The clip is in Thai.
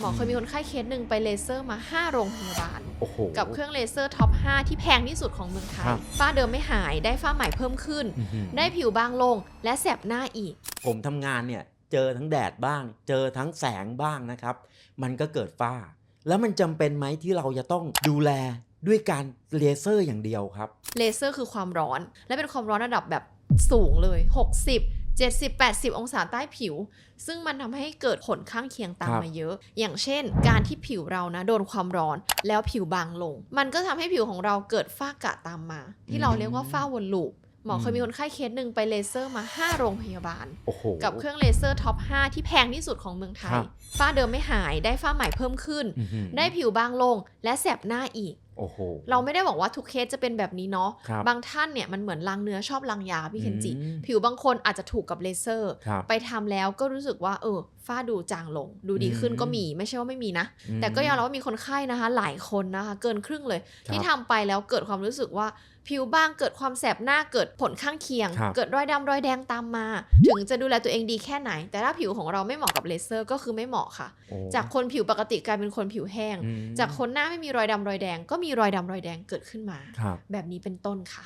หมอเคยมีคนไข้เคสหนึ่งไปเลเซอร์มา 5 โรงพยาบาลโอ้โหกับเครื่องเลเซอร์ท็อป 5 ที่แพงที่สุดของเมืองไทยครับฝ้าเดิมไม่หายได้ฝ้าใหม่เพิ่มขึ้นอื้อหือได้ผิวบางลงและแสบหน้าอีก ผมทำงานเนี่ย เจอทั้งแดดบ้าง เจอทั้งแสงบ้างนะครับ มันก็เกิดฝ้า แล้วมันจำเป็นไหมที่เราจะต้องดูแลด้วยการเลเซอร์อย่างเดียวครับ เลเซอร์คือความร้อน และเป็นความร้อนระดับแบบสูงเลย 60 70 80 องศาใต้ผิว ซึ่งมันทำให้เกิดผลข้างเคียงตามครับมาเยอะ อย่างเช่น การที่ผิวเรานะโดนความร้อนแล้วผิวบางลง มันก็ทำให้ผิวของเราเกิดฝ้ากระตามมา ที่เราเรียกว่าฝ้าวนลูปหมอเคยมีคนไข้เคสหนึ่งไปเลเซอร์มา 5 โรงพยาบาลโอ้โหกับเครื่องเลเซอร์ท็อป 5 ที่แพงที่สุดของเมืองไทครัยบฝ้าเดิมไม่หายได้ฝ้าใหม่เพิ่มขึ้นอื้อหือได้ผิวบางลงและแสบหน้าอีก โอ้โหเราไม่ได้บอกว่าทุกเคสจะเป็นแบบนี้เนาะครับบางท่านเนี่ยมันเหมือนลางเนื้อชอบลางยาพี่เคนจิอืมผิวบางคนอาจจะถูกกับเลเซอร์ครับไปทำแล้วก็รู้สึกว่า เออฝ้าดูจางลง ดูดีขึ้นอืมก็มีไม่ใช่ว่าไม่มีนะอืมแต่ก็ยอมรับว่ามีคนไข้นะคะ หลายคนนะคะ เกินครึ่งเลยครับที่ทำไปแล้วเกิดความรู้สึกว่า ผิวบางเกิดความแสบหน้าเกิดผลข้างเคียง ครับ เกิดรอยดำรอยแดงตามมา ถึงจะดูแลตัวเองดีแค่ไหน แต่ถ้าผิวของเราไม่เหมาะกับเลเซอร์ก็คือไม่เหมาะค่ะ โอ้จากคนผิวปกติกลายเป็นคนผิวแห้ง อืมจากคนหน้าไม่มีรอยดำรอยแดง ก็มีรอยดำรอยแดงเกิดขึ้นมา ครับ แบบนี้เป็นต้นค่ะ